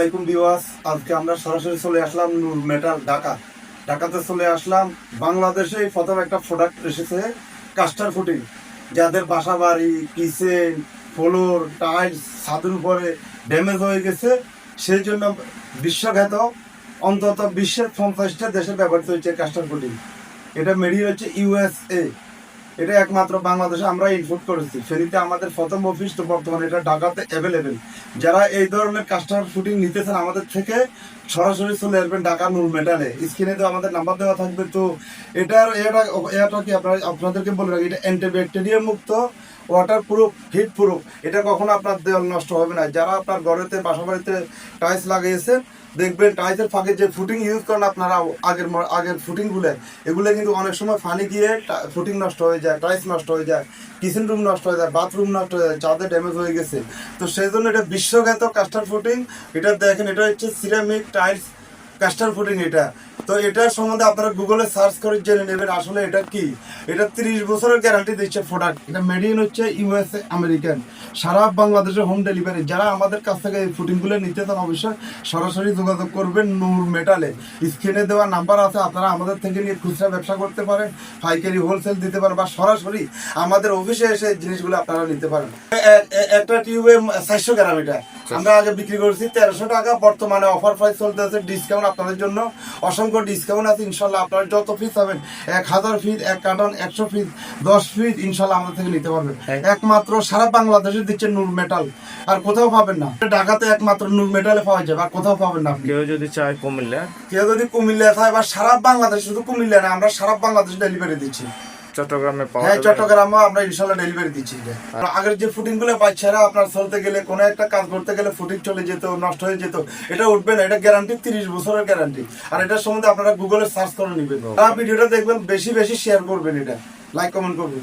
আলাইকুম বিওয়াস আজকে আমরা সরাসরি চলে আসলাম নূর মেটাল, ঢাকা। ঢাকাতে চলে আসলাম বাংলাদেশে প্রথম একটা প্রোডাক্ট এসেছে কাস্টার ফুটিং যাদের বাসা বাড়ি কিচেন ফ্লোর টাইলস ছাদের উপরে ড্যামেজ হয়ে গেছে, সেই জন্য বিশ্বখ্যাত, অন্তত বিশ্বের পঞ্চাশটা দেশে ব্যবহৃত হয়েছে কাস্টার ফুটিং এটা মেরিয়ে হচ্ছে ইউএসএ এটা একমাত্র বাংলাদেশে আমরা ইনপুট করেছি। ফেনীতে আমাদের প্রথম অফিস তো বর্তমানে এটা ঢাকাতে অ্যাভেলেবেল যারা এই ধরনের কাস্টমার শুটিং নিতেছেন আমাদের থেকে সরাসরি চলে আসবেন ঢাকা নূর মেটালে। স্ক্রিনে তো আমাদের নাম্বার দেওয়া থাকবে, তো এটার এটা এটা কি আপনার, আপনাদেরকে বলে রাখি, এটা অ্যান্টিব্যাকটেরিয়া মুক্ত ওয়াটার প্রুফ হিট প্রুফ এটা কখনো আপনার দেওয়াল নষ্ট হবে না। যারা আপনার ঘরেতে বাসা বাড়িতে টাইলস লাগিয়েছেন, দেখবেন টাইলসের ফাঁকে যে ফুটিং ইউজ করেন আপনারা, আগের আগের ফুটিংগুলো এগুলো কিন্তু অনেক সময় ফানি গিয়ে ফুটিং নষ্ট হয়ে যায় টাইলস নষ্ট হয়ে যায় কিচেন রুম নষ্ট হয়ে যায় বাথরুম নষ্ট হয়ে যায়, যাদের ড্যামেজ হয়ে গেছে। তো সেই জন্য এটা বিশ্বখ্যাত কাস্টার ফুটিং এটা দেখেন, এটা হচ্ছে সিরামিক টাইলস কাস্টার ফুটিং এটা। তো এটার সম্বন্ধে আপনারা গুগলে সার্চ করে জেনে নেবেন আসলে এটা কি। এটা তিরিশ বছরের গ্যারান্টি দিচ্ছে প্রোডাক্ট এটা মেড ইন হচ্ছে ইউএসএ আমেরিকান সারা বাংলাদেশে হোম ডেলিভারি যারা আমাদের কাছ থেকে এই ফুটিংগুলো নিতে চান অবশ্যই সরাসরি যোগাযোগ করবেন নূর মেটালে। স্ক্রিনে দেওয়া নাম্বার আছে, আপনারা আমাদের থেকে নিয়ে খুচরা ব্যবসা করতে পারেন, পাইকারি হোলসেল দিতে পারেন বা সরাসরি আমাদের অফিসে এসে জিনিসগুলো আপনারা নিতে পারেন। একটা টিউবে চারশো গ্রাম এটা। আমরা আগে বিক্রি করছি তেরোশো টাকা বর্তমানে অফার প্রাইস চলতে আছে ডিসকাউন্ট আপনাদের জন্য। অসংখ্য ডিসকাউন্ট আছে ইনশাল্লাহ আপনারা যত ফিস হবেন এক হাজার ফিট এক কার্টন একশো ফিট দশ ফিট ইনশাল্লাহ আমাদের থেকে নিতে পারবেন। একমাত্র সারা বাংলাদেশে দিচ্ছে নূর মেটাল আর কোথাও পাবেন না। ঢাকাতে একমাত্র নূর মেটালে পাওয়া যাবে আর কোথাও পাবেন না আপনি। কেউ যদি চায় কুমিল্লা? কেউ যদি কুমিল্লা থাকে বা সারা বাংলাদেশ শুধু কুমিল্লা না আমরা সারা বাংলাদেশ ডেলিভারি দিচ্ছি। চট্টগ্রামে পাওয়া হ্যাঁ চট্টগ্রামে আমরা ইনশাল্লাহ ডেলিভারি দিচ্ছি আগের যে ফুটিংগুলো বাচ্চারা আপনার চলতে গেলে কোনো একটা কাজ করতে গেলে ফুটিং চলে যেত নষ্ট হয়ে যেত এটা উঠবে না এটা গ্যারান্টি তিরিশ বছরের গ্যারান্টি আর এটার সম্বন্ধে আপনারা গুগলে সার্চ করে নেবেন। ভিডিওটা দেখবেন বেশি বেশি শেয়ার করবেন এটা। লাইক কমেন্ট করবেন।